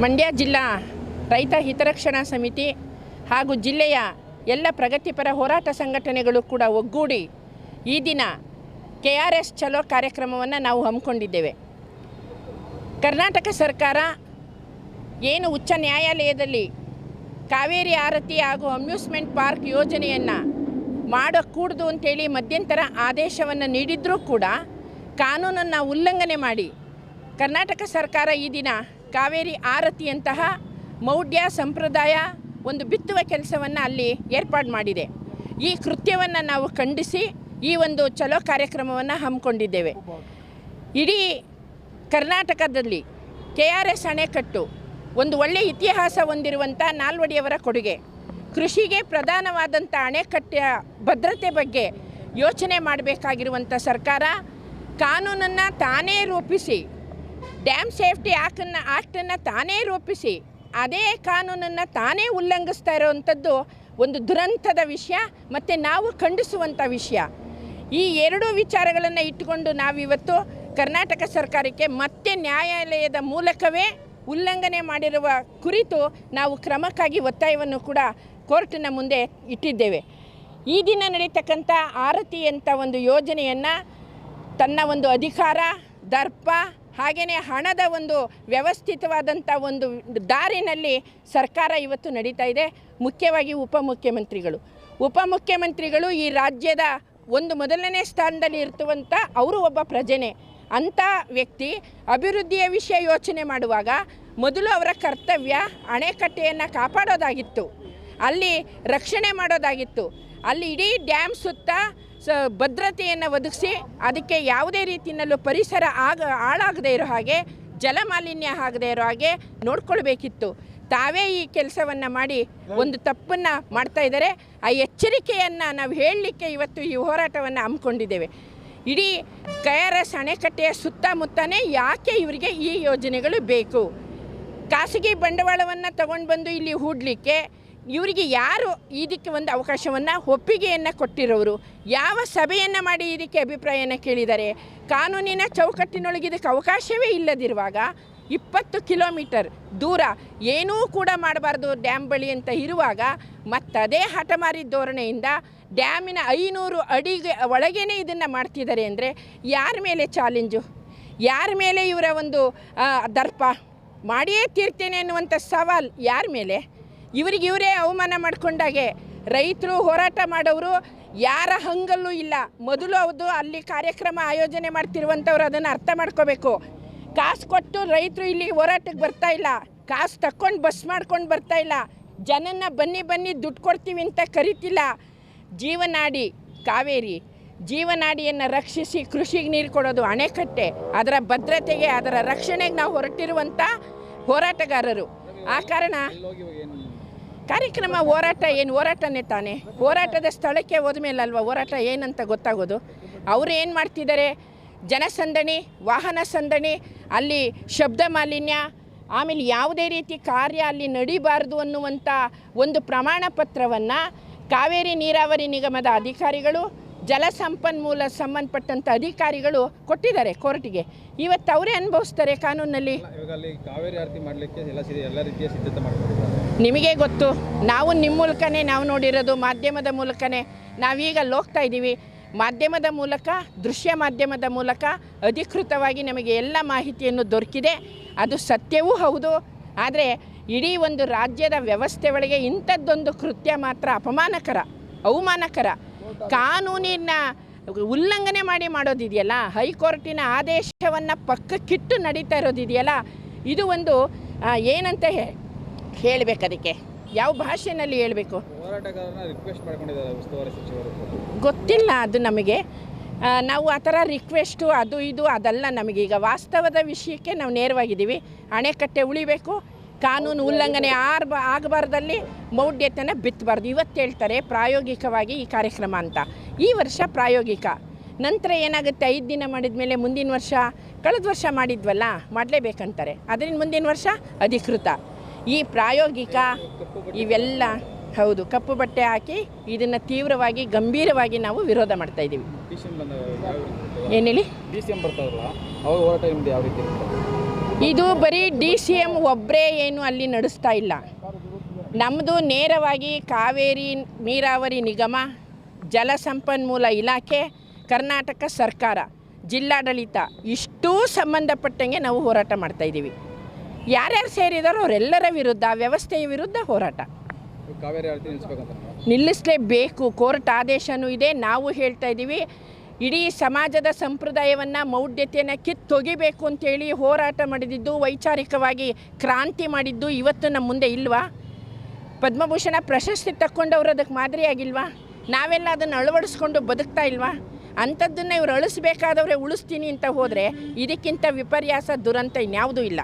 ಮಂಡ್ಯ ಜಿಲ್ಲಾ ರೈತ ಹಿತರಕ್ಷಣಾ ಸಮಿತಿ ಹಾಗೂ ಜಿಲ್ಲೆಯ ಎಲ್ಲ ಪ್ರಗತಿಪರ ಹೋರಾಟ ಸಂಘಟನೆಗಳು ಕೂಡ ಒಗ್ಗೂಡಿ ಈ ದಿನ ಕೆ ಆರ್ ಎಸ್ ಚಲೋ ಕಾರ್ಯಕ್ರಮವನ್ನು ನಾವು ಹಮ್ಮಿಕೊಂಡಿದ್ದೇವೆ. ಕರ್ನಾಟಕ ಸರ್ಕಾರ ಏನು ಉಚ್ಚ ನ್ಯಾಯಾಲಯದಲ್ಲಿ ಕಾವೇರಿ ಆರತಿ ಹಾಗೂ ಅಮ್ಯೂಸ್ಮೆಂಟ್ ಪಾರ್ಕ್ ಯೋಜನೆಯನ್ನು ಮಾಡಕೂಡ್ದು ಅಂತೇಳಿ ಮಧ್ಯಂತರ ಆದೇಶವನ್ನು ನೀಡಿದ್ರೂ ಕೂಡ ಕಾನೂನನ್ನು ಉಲ್ಲಂಘನೆ ಮಾಡಿ ಕರ್ನಾಟಕ ಸರ್ಕಾರ ಈ ದಿನ ಕಾವೇರಿ ಆರತಿಯಂತಹ ಮೌಢ್ಯ ಸಂಪ್ರದಾಯ ಒಂದು ಬಿತ್ತುವ ಕೆಲಸವನ್ನು ಅಲ್ಲಿ ಏರ್ಪಾಡು ಮಾಡಿದೆ. ಈ ಕೃತ್ಯವನ್ನು ನಾವು ಖಂಡಿಸಿ ಈ ಒಂದು ಚಲೋ ಕಾರ್ಯಕ್ರಮವನ್ನು ಹಮ್ಮಿಕೊಂಡಿದ್ದೇವೆ. ಇಡೀ ಕರ್ನಾಟಕದಲ್ಲಿ ಕೆ ಆರ್ ಎಸ್ ಅಣೆಕಟ್ಟು ಒಂದು ಒಳ್ಳೆಯ ಇತಿಹಾಸ ಹೊಂದಿರುವಂಥ ನಾಲ್ವಡಿಯವರ ಕೊಡುಗೆ. ಕೃಷಿಗೆ ಪ್ರಧಾನವಾದಂಥ ಅಣೆಕಟ್ಟೆಯ ಭದ್ರತೆ ಬಗ್ಗೆ ಯೋಚನೆ ಮಾಡಬೇಕಾಗಿರುವಂಥ ಸರ್ಕಾರ ಕಾನೂನನ್ನು ತಾನೇ ರೂಪಿಸಿ ಡ್ಯಾಮ್ ಸೇಫ್ಟಿ ಆ್ಯಕ್ಟನ್ನು ಆ್ಯಕ್ಟನ್ನು ತಾನೇ ರೂಪಿಸಿ, ಅದೇ ಕಾನೂನನ್ನು ತಾನೇ ಉಲ್ಲಂಘಿಸ್ತಾ ಇರೋವಂಥದ್ದು ಒಂದು ದುರಂತದ ವಿಷಯ ಮತ್ತು ನಾವು ಖಂಡಿಸುವಂಥ ವಿಷಯ. ಈ ಎರಡೂ ವಿಚಾರಗಳನ್ನು ಇಟ್ಟುಕೊಂಡು ನಾವಿವತ್ತು ಕರ್ನಾಟಕ ಸರ್ಕಾರಕ್ಕೆ ಮತ್ತೆ ನ್ಯಾಯಾಲಯದ ಮೂಲಕವೇ ಉಲ್ಲಂಘನೆ ಮಾಡಿರುವ ಕುರಿತು ನಾವು ಕ್ರಮಕ್ಕಾಗಿ ಒತ್ತಾಯವನ್ನು ಕೂಡ ಕೋರ್ಟಿನ ಮುಂದೆ ಇಟ್ಟಿದ್ದೇವೆ. ಈ ದಿನ ನಡೀತಕ್ಕಂಥ ಆರತಿ ಅಂತ ಒಂದು ಯೋಜನೆಯನ್ನು ತನ್ನ ಒಂದು ಅಧಿಕಾರ, ದರ್ಪ ಹಾಗೆಯೇ ಹಣದ ಒಂದು ವ್ಯವಸ್ಥಿತವಾದಂಥ ಒಂದು ದಾರಿನಲ್ಲಿ ಸರ್ಕಾರ ಇವತ್ತು ನಡೀತಾ ಇದೆ. ಮುಖ್ಯವಾಗಿ ಉಪಮುಖ್ಯಮಂತ್ರಿಗಳು. ಉಪಮುಖ್ಯಮಂತ್ರಿಗಳು ಈ ರಾಜ್ಯದ ಒಂದು ಮೊದಲನೇ ಸ್ಥಾನದಲ್ಲಿ ಇರ್ತುವಂಥ ಅವರು ಒಬ್ಬ ಪ್ರಜೆನೆ. ಅಂಥ ವ್ಯಕ್ತಿ ಅಭಿವೃದ್ಧಿಯ ವಿಷಯ ಯೋಚನೆ ಮಾಡುವಾಗ ಮೊದಲು ಅವರ ಕರ್ತವ್ಯ ಅಣೆಕಟ್ಟೆಯನ್ನು ಕಾಪಾಡೋದಾಗಿತ್ತು. ಅಲ್ಲಿ ರಕ್ಷಣೆ ಮಾಡೋದಾಗಿತ್ತು. ಅಲ್ಲಿ ಇಡೀ ಡ್ಯಾಮ್ ಸುತ್ತ ಸ ಭದ್ರತೆಯನ್ನು ಒದಗಿಸಿ ಅದಕ್ಕೆ ಯಾವುದೇ ರೀತಿಯಲ್ಲೂ ಪರಿಸರ ಆಗ ಹಾಳಾಗದೇ ಇರೋ ಹಾಗೆ, ಜಲಮಾಲಿನ್ಯ ಆಗದೇ ಇರೋ ಹಾಗೆ ನೋಡ್ಕೊಳ್ಬೇಕಿತ್ತು. ತಾವೇ ಈ ಕೆಲಸವನ್ನು ಮಾಡಿ ಒಂದು ತಪ್ಪನ್ನು ಮಾಡ್ತಾ ಇದ್ದಾರೆ. ಆ ಎಚ್ಚರಿಕೆಯನ್ನು ನಾವು ಹೇಳಲಿಕ್ಕೆ ಇವತ್ತು ಈ ಹೋರಾಟವನ್ನು ಹಮ್ಮಿಕೊಂಡಿದ್ದೇವೆ. ಇಡೀ ಕೆ ಅಣೆಕಟ್ಟೆಯ ಸುತ್ತಮುತ್ತನೇ ಯಾಕೆ ಇವರಿಗೆ ಈ ಯೋಜನೆಗಳು ಬೇಕು? ಖಾಸಗಿ ಬಂಡವಾಳವನ್ನು ತಗೊಂಡು ಬಂದು ಇಲ್ಲಿ ಹೂಡಲಿಕ್ಕೆ ಇವರಿಗೆ ಯಾರು ಇದಕ್ಕೆ ಒಂದು ಅವಕಾಶವನ್ನು, ಒಪ್ಪಿಗೆಯನ್ನು ಕೊಟ್ಟಿರೋರು? ಯಾವ ಸಭೆಯನ್ನು ಮಾಡಿ ಇದಕ್ಕೆ ಅಭಿಪ್ರಾಯನ ಕೇಳಿದ್ದಾರೆ ಕಾನೂನಿನ ಚೌಕಟ್ಟಿನೊಳಗೆ ಇದಕ್ಕೆ ಅವಕಾಶವೇ ಇಲ್ಲದಿರುವಾಗ ಇಪ್ಪತ್ತು ಕಿಲೋಮೀಟರ್ ದೂರ ಏನೂ ಕೂಡ ಮಾಡಬಾರ್ದು ಡ್ಯಾಮ್ ಬಳಿ ಅಂತ ಇರುವಾಗ ಮತ್ತದೇ ಹಠಮಾರಿ ಧೋರಣೆಯಿಂದ ಡ್ಯಾಮಿನ ಐನೂರು ಅಡಿಗೆ ಒಳಗೇನೆ ಇದನ್ನು ಮಾಡ್ತಿದ್ದಾರೆ ಅಂದರೆ ಯಾರ ಮೇಲೆ ಚಾಲೆಂಜು? ಯಾರ ಮೇಲೆ ಇವರ ಒಂದು ದರ್ಪ? ಮಾಡಿಯೇ ತೀರ್ತೇನೆ ಅನ್ನುವಂಥ ಸವಾಲ್ ಯಾರ ಮೇಲೆ? ಇವರಿಗೆ ಇವರೇ ಅವಮಾನ ಮಾಡಿಕೊಂಡಾಗೆ ರೈತರು ಹೋರಾಟ ಮಾಡೋರು ಯಾರ ಹಂಗಲ್ಲೂ ಇಲ್ಲ. ಮೊದಲು ಅದು ಅಲ್ಲಿ ಕಾರ್ಯಕ್ರಮ ಆಯೋಜನೆ ಮಾಡ್ತಿರುವಂಥವ್ರು ಅದನ್ನು ಅರ್ಥ ಮಾಡ್ಕೋಬೇಕು. ಕಾಸು ಕೊಟ್ಟು ರೈತರು ಇಲ್ಲಿ ಹೋರಾಟಕ್ಕೆ ಬರ್ತಾ ಇಲ್ಲ. ಕಾಸು ತಕ್ಕೊಂಡು ಬಸ್ ಮಾಡ್ಕೊಂಡು ಬರ್ತಾ ಇಲ್ಲ. ಜನನ್ನ ಬನ್ನಿ ಬನ್ನಿ ದುಡ್ಡು ಕೊಡ್ತೀವಿ ಅಂತ ಕರಿತಿಲ್ಲ. ಜೀವನಾಡಿ ಕಾವೇರಿ, ಜೀವನಾಡಿಯನ್ನು ರಕ್ಷಿಸಿ ಕೃಷಿಗೆ ನೀರು ಕೊಡೋದು ಅಣೆಕಟ್ಟೆ. ಅದರ ಭದ್ರತೆಗೆ, ಅದರ ರಕ್ಷಣೆಗೆ ನಾವು ಹೊರಟಿರುವಂಥ ಹೋರಾಟಗಾರರು. ಆ ಕಾರಣ ಕಾರ್ಯಕ್ರಮ ಹೋರಾಟ ಏನು? ಹೋರಾಟನೇ ತಾನೇ. ಹೋರಾಟದ ಸ್ಥಳಕ್ಕೆ ಹೋದ್ಮೇಲೆ ಅಲ್ವಾ ಹೋರಾಟ ಏನಂತ ಗೊತ್ತಾಗೋದು? ಅವರು ಏನು ಮಾಡ್ತಿದ್ದಾರೆ? ಜನಸಂದಣಿ, ವಾಹನ ಸಂದಣಿ, ಅಲ್ಲಿ ಶಬ್ದ ಮಾಲಿನ್ಯ, ಆಮೇಲೆ ಯಾವುದೇ ರೀತಿ ಕಾರ್ಯ ಅಲ್ಲಿ ನಡಿಬಾರ್ದು ಅನ್ನುವಂಥ ಒಂದು ಪ್ರಮಾಣ ಪತ್ರವನ್ನು ಕಾವೇರಿ ನೀರಾವರಿ ನಿಗಮದ ಅಧಿಕಾರಿಗಳು ಜಲಸಂಪನ್ಮೂಲ ಸಂಬಂಧಪಟ್ಟಂಥ ಅಧಿಕಾರಿಗಳು ಕೊಟ್ಟಿದ್ದಾರೆ ಕೋರ್ಟಿಗೆ. ಇವತ್ತು ಅವರೇ ಅನುಭವಿಸ್ತಾರೆ ಕಾನೂನಲ್ಲಿ ಕಾವೇರಿ ಆರತಿ ಮಾಡಲಿಕ್ಕೆ ಎಲ್ಲ ರೀತಿಯ ಸಿದ್ಧತೆ ಮಾಡ್ಕೊಂಡಿದ್ದಾರೆ. ನಿಮಗೆ ಗೊತ್ತು, ನಾವು ನಿಮ್ಮ ಮೂಲಕನೇ ನಾವು ನೋಡಿರೋದು ಮಾಧ್ಯಮದ ಮೂಲಕನೇ ನಾವೀಗ ಹೋಗ್ತಾ ಇದ್ದೀವಿ. ಮಾಧ್ಯಮದ ಮೂಲಕ, ದೃಶ್ಯ ಮಾಧ್ಯಮದ ಮೂಲಕ ಅಧಿಕೃತವಾಗಿ ನಮಗೆ ಎಲ್ಲ ಮಾಹಿತಿಯನ್ನು ದೊರಕಿದೆ. ಅದು ಸತ್ಯವೂ ಹೌದು. ಆದರೆ ಇಡೀ ಒಂದು ರಾಜ್ಯದ ವ್ಯವಸ್ಥೆ ಒಳಗೆ ಇಂಥದ್ದೊಂದು ಕೃತ್ಯ ಮಾತ್ರ ಅಪಮಾನಕರ, ಅವಮಾನಕರ. ಕಾನೂನಿನ ಉಲ್ಲಂಘನೆ ಮಾಡಿ ಮಾಡೋದಿದೆಯಲ್ಲ, ಹೈಕೋರ್ಟಿನ ಆದೇಶವನ್ನು ಪಕ್ಕಕ್ಕಿಟ್ಟು ನಡೀತಾ ಇರೋದಿದೆಯಲ್ಲ, ಇದು ಒಂದು ಏನಂತ ಹೇಳ್ಬೇಕು ಅದಕ್ಕೆ. ಯಾವ ಭಾಷೆನಲ್ಲಿ ಹೇಳಬೇಕು? ಗೊತ್ತಿಲ್ಲ ಅದು ನಮಗೆ. ನಾವು ಆ ಥರ ರಿಕ್ವೆಸ್ಟು ಅದು ಇದು ಅದಲ್ಲ ನಮಗೀಗ ವಾಸ್ತವದ ವಿಷಯಕ್ಕೆ ನಾವು ನೇರವಾಗಿದ್ದೀವಿ. ಅಣೆಕಟ್ಟೆ ಉಳಿಬೇಕು ಕಾನೂನು ಉಲ್ಲಂಘನೆ ಆರ್ಬ ಆಗಬಾರ್ದಲ್ಲಿ ಮೌಢ್ಯತನ ಬಿತ್ತಬಾರ್ದು. ಇವತ್ತು ಹೇಳ್ತಾರೆ ಪ್ರಾಯೋಗಿಕವಾಗಿ ಈ ಕಾರ್ಯಕ್ರಮ ಅಂತ. ಈ ವರ್ಷ ಪ್ರಾಯೋಗಿಕ. ನಂತರ ಏನಾಗುತ್ತೆ? ಐದು ದಿನ ಮಾಡಿದ ಮೇಲೆ ಮುಂದಿನ ವರ್ಷ ಕಳೆದ ವರ್ಷ ಮಾಡಿದ್ವಲ್ಲ ಮಾಡಲೇಬೇಕಂತಾರೆ. ಅದರಿಂದ ಮುಂದಿನ ವರ್ಷ ಅಧಿಕೃತ. ಈ ಪ್ರಾಯೋಗಿಕ ಇವೆಲ್ಲ ಹೌದು ಕಪ್ಪು ಬಟ್ಟೆ ಹಾಕಿ ಇದನ್ನು ತೀವ್ರವಾಗಿ ಗಂಭೀರವಾಗಿ ನಾವು ವಿರೋಧ ಮಾಡ್ತಾ ಇದ್ದೀವಿ. ಏನು ಹೇಳಿ? ಇದು ಬರೀ ಡಿ ಸಿ ಎಂ ಒಬ್ಬರೇ ಏನು ಅಲ್ಲಿ ನಡೆಸ್ತಾ ಇಲ್ಲ. ನಮ್ಮದು ನೇರವಾಗಿ ಕಾವೇರಿ ನೀರಾವರಿ ನಿಗಮ ಜಲಸಂಪನ್ಮೂಲ ಇಲಾಖೆ ಕರ್ನಾಟಕ ಸರ್ಕಾರ ಜಿಲ್ಲಾಡಳಿತ ಇಷ್ಟೂ ಸಂಬಂಧಪಟ್ಟಂಗೆ ನಾವು ಹೋರಾಟ ಮಾಡ್ತಾಯಿದ್ದೀವಿ ಯಾರ್ಯಾರು ಸೇರಿದಾರೋ ಅವರೆಲ್ಲರ ವಿರುದ್ಧ ವ್ಯವಸ್ಥೆಯ ವಿರುದ್ಧ ಹೋರಾಟ. ಕಾವೇರಿ ಆರತಿ ನಿಲ್ಲಿಸ್ಬೇಕಂತ. ನಿಲ್ಲಿಸಲೇಬೇಕು. ಕೋರ್ಟ್ ಆದೇಶನೂ ಇದೆ. ನಾವು ಹೇಳ್ತಾ ಇದ್ದೀವಿ ಇಡೀ ಸಮಾಜದ ಸಂಪ್ರದಾಯವನ್ನು ಮೌಢ್ಯತೆಯನ್ನು ಕಿತ್ತೊಗಿಬೇಕು ಅಂತೇಳಿ ಹೋರಾಟ ಮಾಡಿದ್ದು ವೈಚಾರಿಕವಾಗಿ ಕ್ರಾಂತಿ ಮಾಡಿದ್ದು ಇವತ್ತು ನಮ್ಮ ಮುಂದೆ ಇಲ್ವಾ? ಪದ್ಮಭೂಷಣ ಪ್ರಶಸ್ತಿ ತಕ್ಕೊಂಡವ್ರು ಅದಕ್ಕೆ ಮಾದರಿಯಾಗಿಲ್ವಾ ನಾವೆಲ್ಲ ಅದನ್ನು ಅಳವಡಿಸ್ಕೊಂಡು ಬದುಕ್ತಾ ಇಲ್ವಾ? ಅಂಥದ್ದನ್ನು ಇವ್ರು ಅಳಿಸ್ಬೇಕಾದವರೇ ಉಳಿಸ್ತೀನಿ ಅಂತ ಹೋದರೆ ಇದಕ್ಕಿಂತ ವಿಪರ್ಯಾಸ ದುರಂತ ಇನ್ಯಾವುದೂ ಇಲ್ಲ.